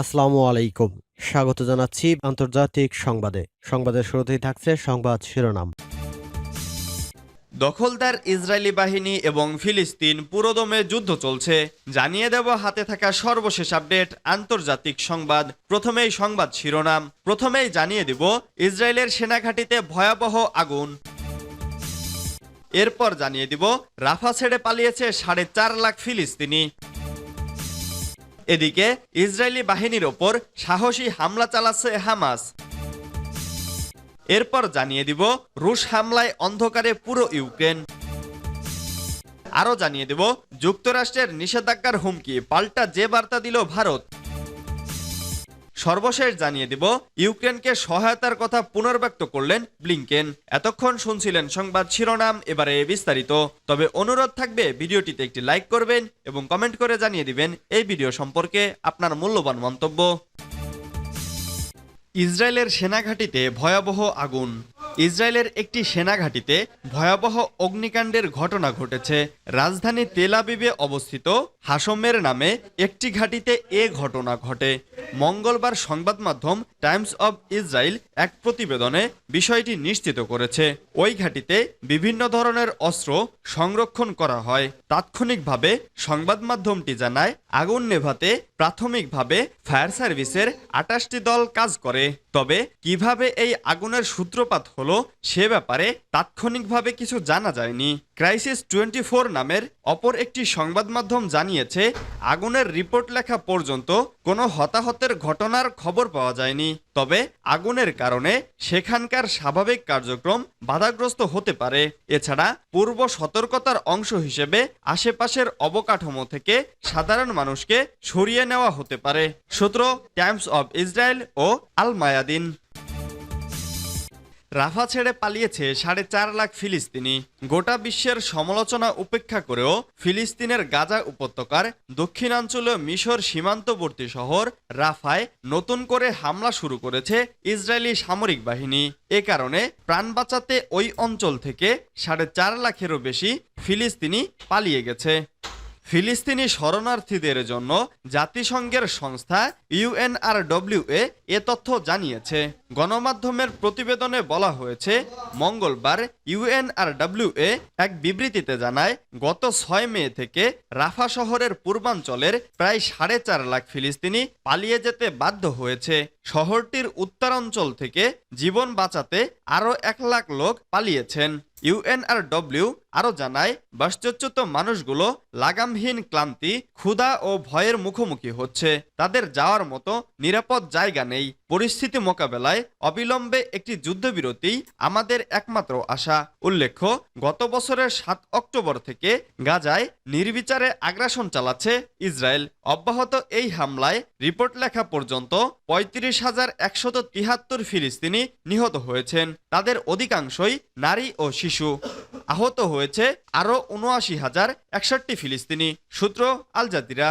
আসসালামু আলাইকুম। স্বাগত জানাচ্ছি আন্তর্জাতিক সংবাদে। সংবাদের শুরুতেই থাকছে সংবাদ শিরোনাম। দখলদার ইসরায়েলি বাহিনী এবং ফিলিস্তিন পুরোদমে যুদ্ধ চলছে। জানিয়ে দেব হাতে থাকা সর্বশেষ আপডেট আন্তর্জাতিক সংবাদ। প্রথমেই সংবাদ শিরোনাম। প্রথমেই জানিয়ে দিব ইসরায়েলের সেনাঘাঁটিতে ভয়াবহ আগুন। এরপর জানিয়ে দিব, রাফা ছেড়ে পালিয়েছে সাড়ে চার লাখ ফিলিস্তিনি। এদিকে ইসরায়েলি বাহিনীর ওপর সাহসী হামলা চালাচ্ছে হামাস। এরপর জানিয়ে দিব, রুশ হামলায় অন্ধকারে পুরো ইউক্রেন। আরও জানিয়ে দেব, যুক্তরাষ্ট্রের নিষেধাজ্ঞার হুমকি, পাল্টা যে বার্তা দিল ভারত। সর্বশেষ জানিয়ে দিব, ইউক্রেনকে সহায়তার কথা পুনর্ব্যক্ত করলেন ব্লিংকেন। এতক্ষণ শুনছিলেন সংবাদ শিরোনাম, এবারে বিস্তারিত। তবে অনুরোধ থাকবে, ভিডিওটিতে একটি লাইক করবেন এবং কমেন্ট করে জানিয়ে দিবেন এই ভিডিও সম্পর্কে আপনার মূল্যবান মন্তব্য। ইসরায়েলের সেনাঘাটিতে ভয়াবহ আগুন। ইসরায়েলের একটি সেনাঘাঁটিতে ভয়াবহ অগ্নিকাণ্ডের ঘটনা ঘটেছে। রাজধানী তেলাবিবে অবস্থিত হাসমের নামে একটি ঘাঁটিতে এ ঘটনা ঘটে। মঙ্গলবার সংবাদ মাধ্যম টাইমস অব ইসরায়েল এক প্রতিবেদনে বিষয়টি নিশ্চিত করেছে। ওই ঘাঁটিতে বিভিন্ন ধরনের অস্ত্র সংরক্ষণ করা হয়। তাৎক্ষণিকভাবে সংবাদ মাধ্যমটি জানায়, আগুন নেভাতে প্রাথমিকভাবে ফায়ার সার্ভিসের আটাশটি দল কাজ করে। তবে কীভাবে এই আগুনের সূত্রপাত হলো সে ব্যাপারে তাৎক্ষণিকভাবে কিছু জানা যায়নি। ক্রাইসিস টোয়েন্টি ফোর নামের অপর একটি সংবাদ মাধ্যম জানিয়েছে, আগুনের রিপোর্ট লেখা পর্যন্ত কোনো হতাহতের ঘটনার খবর পাওয়া যায়নি। তবে আগুনের কারণে সেখানকার স্বাভাবিক কার্যক্রম বাধাগ্রস্ত হতে পারে। এছাড়া পূর্ব সতর্কতার অংশ হিসেবে আশেপাশের অবকাঠামো থেকে সাধারণ মানুষকে সরিয়ে নেওয়া হতে পারে। সূত্র টাইমস অব ইসরায়েল ও আল মায়াদিন। রাফা ছেড়ে পালিয়েছে সাড়ে চার লাখ ফিলিস্তিনি। গোটা বিশ্বের সমালোচনা উপেক্ষা করেও ফিলিস্তিনের গাজা উপত্যকার দক্ষিণাঞ্চলীয় মিশর সীমান্তবর্তী শহর রাফায় নতুন করে হামলা শুরু করেছে ইসরায়েলি সামরিক বাহিনী। এ কারণে প্রাণ বাঁচাতে ওই অঞ্চল থেকে সাড়ে চার লাখেরও বেশি ফিলিস্তিনি পালিয়ে গেছে। ফিলিস্তিনি শরণার্থীদের জন্য জাতিসংঘের সংস্থা ইউএনআরডব্লিউএ এ তথ্য জানিয়েছে। গণমাধ্যমের প্রতিবেদনে বলা হয়েছে, মঙ্গলবার ইউএনআরডব্লিউএ এক বিবৃতিতে জানায়, গত ছয় মে থেকে রাফা শহরের পূর্বাঞ্চলের প্রায় সাড়ে চার লাখ ফিলিস্তিনি পালিয়ে যেতে বাধ্য হয়েছে। শহরটির উত্তরাঞ্চল থেকে জীবন বাঁচাতে আরও এক লাখ লোক পালিয়েছেন। ইউএনআরডব্লিউ আরও জানায় বাস্তুচ্যুত মানুষগুলো লাগামহীন ক্লান্তি, ক্ষুধা ও ভয়ের মুখোমুখি হচ্ছে। তাদের যাওয়ার মতো নিরাপদ জায়গা নেই। পরিস্থিতি মোকাবেলায় অবিলম্বে একটি যুদ্ধবিরতি আমাদের একমাত্র আশা। উল্লেখ্য, গত বছরের সাত অক্টোবর থেকে গাজায় নির্বিচারে আগ্রাসন চালাচ্ছে ইসরায়েল। অব্যাহত এই হামলায় রিপোর্ট লেখা পর্যন্ত পঁয়ত্রিশ হাজার একশত তিহাত্তর ফিলিস্তিনি নিহত হয়েছেন। তাদের অধিকাংশই নারী ও শিশু। আহত হয়েছে আরও উনআশি হাজার একষট্টি ফিলিস্তিনি, সূত্র আল জাজিরা।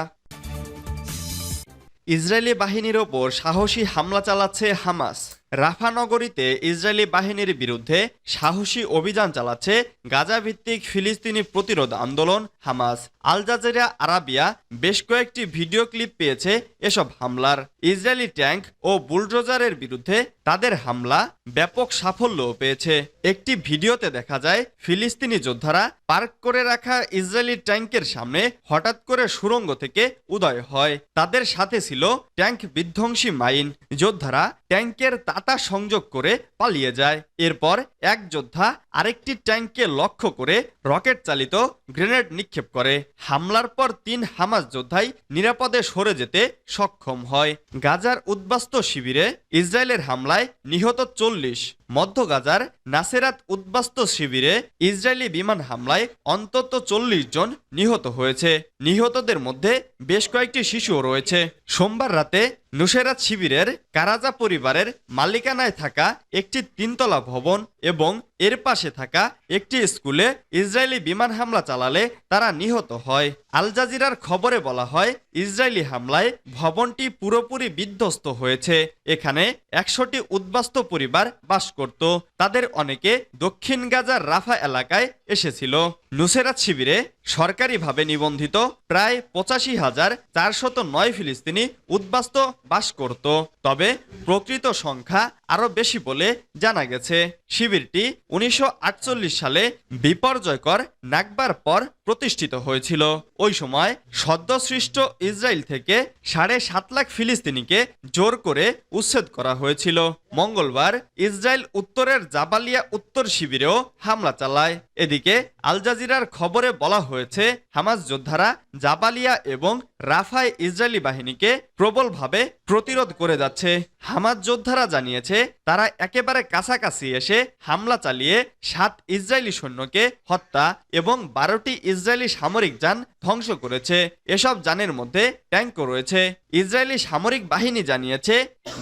ইসরায়েলি বাহিনীর ওপর সাহসী হামলা চালাচ্ছে হামাস। রাফা নগরীতে ইসরায়েলি বাহিনীর বিরুদ্ধে সাহসী অভিযান চালাচ্ছে গাজাভিত্তিক ফিলিস্তিনি প্রতিরোধ আন্দোলন হামাস, আল জাজিরা আরাবিয়া বেশ কয়েকটি ভিডিও ক্লিপ পেয়েছে এসব হামলার। ইসরায়েলি ট্যাঙ্ক ও বুলডোজারের বিরুদ্ধে তাদের হামলা ব্যাপক সাফল্যও পেয়েছে। একটি ভিডিওতে দেখা যায়, ফিলিস্তিনি যোদ্ধারা পার্ক করে রাখা ইসরায়েলি ট্যাঙ্কের সামনে হঠাৎ করে সুরঙ্গ থেকে উদয় হয়। তাদের সাথে ছিল ট্যাঙ্ক বিধ্বংসী মাইন। যোদ্ধারা ট্যাঙ্কের তাতা সংযোগ করে পালিয়ে যায়। এরপর এক যোদ্ধা আরেকটি ট্যাঙ্ককে লক্ষ্য করে রকেট চালিত গ্রেনেড নিক্ষেপ করে। হামলার পর তিন হামাস যোদ্ধাই নিরাপদে সরে যেতে সক্ষম হয়। গাজার উদ্বাস্ত শিবিরে ইসরায়েলের হামলায় নিহত চল্লিশ, মধ্য গাজার নাসেরাত উদ্বাস্ত শিবিরে ইসরায়েলি বিমান হামলায় অন্তত চল্লিশ জন নিহত হয়েছে। নিহতদের মধ্যে বেশ কয়েকটি শিশুও রয়েছে। সোমবার রাতে নুসেরাত শিবিরের কারাজা পরিবারের মালিকানায় থাকা একটি তিনতলা ভবন এবং এর পাশে থাকা একটি স্কুলে ইসরায়েলি বিমান হামলা চালালে তারা নিহত হয়। আল জাজিরার খবরে বলা হয়, ইসরায়েলি হামলায় ভবনটি পুরোপুরি বিধ্বস্ত হয়েছে। এখানে একশোটি উদ্বাস্ত পরিবার বাস করত। তাদের অনেকে দক্ষিণ গাজার রাফা এলাকায় এসেছিল। নুসেরাত শিবিরে সরকারিভাবে নিবন্ধিত প্রায় পঁচাশি হাজার চারশত নয় ফিলিস্তিনি উদ্বাস্ত বাস করত। তবে প্রকৃত সংখ্যা আরও বেশি বলে জানা গেছে। শিবিরটি উনিশশো আটচল্লিশ সালে বিপর্যয়কর নাকবার পর প্রতিষ্ঠিত হয়েছিল। ওই সময় সদ্যসৃষ্ট ইসরায়েল থেকে সাড়ে সাত লাখ ফিলিস্তিনিকে জোর করে উচ্ছেদ করা হয়েছিল। মঙ্গলবার ইসরায়েল উত্তরের জাবালিয়া উত্তর শিবিরেও হামলা চালায়। এদিকে আল জাজিরার খবরে বলা হয়েছে, হামাস যোদ্ধারা জাবালিয়া এবং রাফায় ইসরায়েলি বাহিনীকে প্রবলভাবে প্রতিরোধ করে যাচ্ছে। হামাস যোদ্ধারা জানিয়েছে, তারা একেবারে কাছাকাছি এসে হামলা চালিয়ে সাত ইসরায়েলি সৈন্যকে হত্যা এবং বারোটি ইসরায়েলি সামরিক যান ধ্বংস করেছে। এসব যানের মধ্যে ট্যাঙ্কও রয়েছে। ইসরায়েলি সামরিক বাহিনী জানিয়েছে,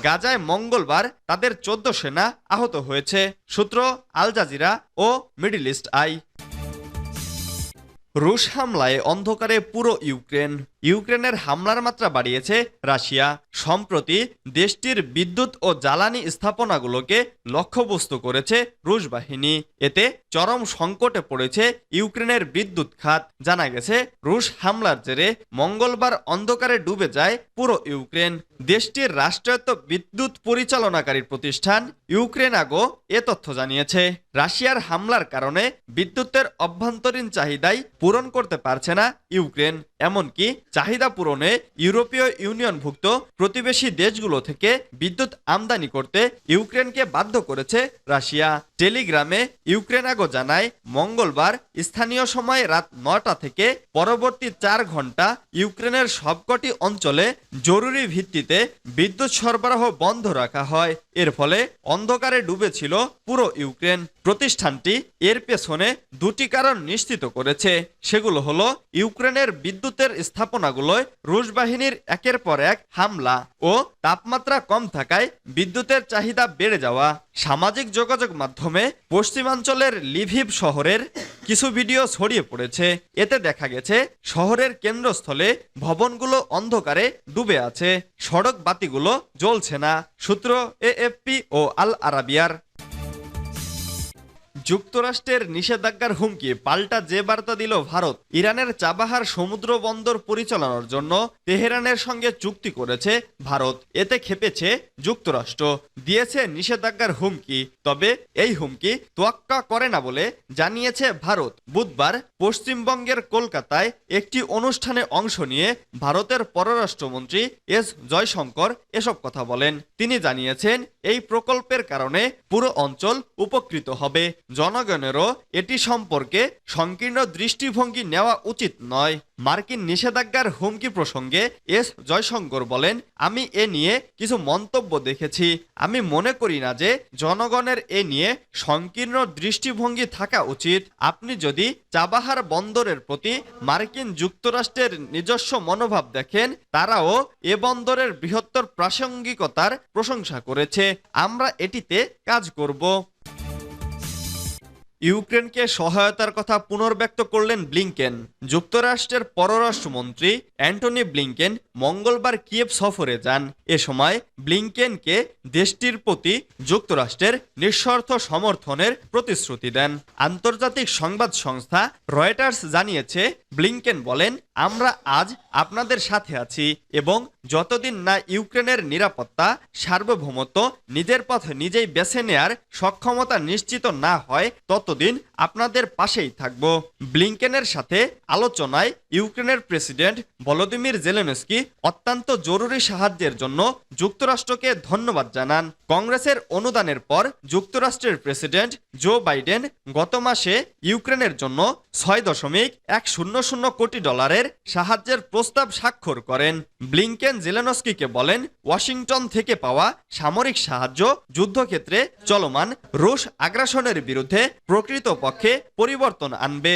গাজায় মঙ্গলবার তাদের চোদ্দ সেনা আহত হয়েছে। সূত্র আল জাজিরা ও মিডল ইস্ট Ai. রুশ হামলায় অন্ধকারে পুরো ইউক্রেন। ইউক্রেনের হামলার মাত্রা বাড়িয়েছে রাশিয়া। সম্প্রতি দেশটির বিদ্যুৎ ও জ্বালানি স্থাপনাগুলোকে লক্ষ্যবস্তু করেছে রুশ বাহিনী। এতে চরম সংকটে পড়েছে ইউক্রেনের বিদ্যুৎ খাত। জানা গেছে, রুশ হামলার জেরে মঙ্গলবার অন্ধকারে ডুবে যায় পুরো ইউক্রেন। দেশটির রাষ্ট্রায়ত্ত বিদ্যুৎ পরিচালনাকারী প্রতিষ্ঠান ইউক্রেন আগো এ তথ্য জানিয়েছে। রাশিয়ার হামলার কারণে বিদ্যুতের অভ্যন্তরীণ চাহিদাই পূরণ করতে পারছে না ইউক্রেন, এমনকি চাহিদা পূরণে ইউরোপীয় ইউনিয়নভুক্ত প্রতিবেশী দেশগুলো থেকে বিদ্যুৎ আমদানি করতে ইউক্রেনকে বাধ্য করেছে রাশিয়া। টেলিগ্রামে ইউক্রেন আগো জানায়, মঙ্গলবার স্থানীয় সময় রাত নটা থেকে পরবর্তী চার ঘণ্টা ইউক্রেনের সবকটি অঞ্চলে জরুরি ভিত্তিতে বিদ্যুৎ সরবরাহ বন্ধ রাখা হয়। এর ফলে অন্ধকারে ডুবেছিল পুরো ইউক্রেন। প্রতিষ্ঠানটি এর পেছনে দুটি কারণ নিশ্চিত করেছে। সেগুলো হলো, ইউক্রেনের বিদ্যুতের স্থাপনাগুলোয় রুশ বাহিনীর একের পর এক হামলা ও তাপমাত্রা কম থাকায় বিদ্যুতের চাহিদা বেড়ে যাওয়া সামাজিক যোগাযোগ মাধ্যমে পশ্চিমাঞ্চলের লিভিভ শহরের কিছু ভিডিও ছড়িয়ে পড়েছে। এতে দেখা গেছে, শহরের কেন্দ্রস্থলে ভবনগুলো অন্ধকারে ডুবে আছে। সড়ক বাতিগুলো জ্বলছে না। সূত্র এএফপি ও আল আরাবিয়ার যুক্তরাষ্ট্রের নিষেধাজ্ঞার হুমকি পাল্টা যে বার্তা দিল ভারত, ইরানের চাবাহার সমুদ্র বন্দর পরিচালনার জন্য তেহরানের সঙ্গে চুক্তি করেছে ভারত। এতে খেপেছে যুক্তরাষ্ট্র। দিয়েছে নিষেধাজ্ঞার হুমকি, তবে এই হুমকি তোয়াক্কা করে না বলে জানিয়েছে ভারত। বুধবার পশ্চিমবঙ্গের কলকাতায় একটি অনুষ্ঠানে অংশ নিয়ে ভারতের পররাষ্ট্রমন্ত্রী এস জয়শঙ্কর এসব কথা বলেন। তিনি জানিয়েছেন, এই প্রকল্পের কারণে পুরো অঞ্চল উপকৃত হবে। জনগণেরও এটি সম্পর্কে সংকীর্ণ দৃষ্টিভঙ্গি নেওয়া উচিত নয়। মার্কিন নিষেধাজ্ঞার হুমকি প্রসঙ্গে এস জয়শঙ্কর বলেন, আমি এ নিয়ে কিছু মন্তব্য দেখেছি। আমি মনে করি না যে জনগণের এ নিয়ে সংকীর্ণ দৃষ্টিভঙ্গি থাকা উচিত। আপনি যদি চাবাহার বন্দরের প্রতি মার্কিন যুক্তরাষ্ট্রের নিজস্ব মনোভাব দেখেন, তারাও এ বন্দরের বৃহত্তর প্রাসঙ্গিকতার প্রশংসা করেছে। আমরা এটিতে কাজ করব। ইউক্রেনকে সহায়তার কথা পুনর্ব্যক্ত করলেন ব্লিংকেন। যুক্তরাষ্ট্রের পররাষ্ট্রমন্ত্রী অ্যান্টনি ব্লিংকেন মঙ্গলবার কিয়েভ সফরে যান। এ সময় ব্লিংকেনকে দেশটির প্রতি যুক্তরাষ্ট্রের নিঃস্বার্থ সমর্থনের প্রতিশ্রুতি দেন। আন্তর্জাতিক সংবাদ সংস্থা রয়টার্স জানিয়েছে, ব্লিংকেন বলেন, আমরা আজ আপনাদের সাথে আছি এবং যতদিন না ইউক্রেনের নিরাপত্তা, সার্বভৌমত্ব নিজের পথ নিজেই বেছে নেয়ার সক্ষমতা নিশ্চিত না হয়, ততদিন আপনাদের পাশেই থাকব। ব্লিংকেনের সাথে আলোচনায় ইউক্রেনের প্রেসিডেন্ট ভলোদিমির জেলেনস্কি অত্যন্ত জরুরি সাহায্যের জন্য যুক্তরাষ্ট্রকে ধন্যবাদ জানান। কংগ্রেসের অনুদানের পর যুক্তরাষ্ট্রের প্রেসিডেন্ট জো বাইডেন গত মাসে ইউক্রেনের জন্য ছয় দশমিক এক শূন্য শূন্য কোটি ডলারের সাহায্যের প্রস্তাব স্বাক্ষর করেন। ব্লিংকেন জেলেনস্কিকে বলেন, ওয়াশিংটন থেকে পাওয়া সামরিক সাহায্য যুদ্ধক্ষেত্রে চলমান রুশ আগ্রাসনের বিরুদ্ধে প্রকৃতপক্ষে পরিবর্তন আনবে।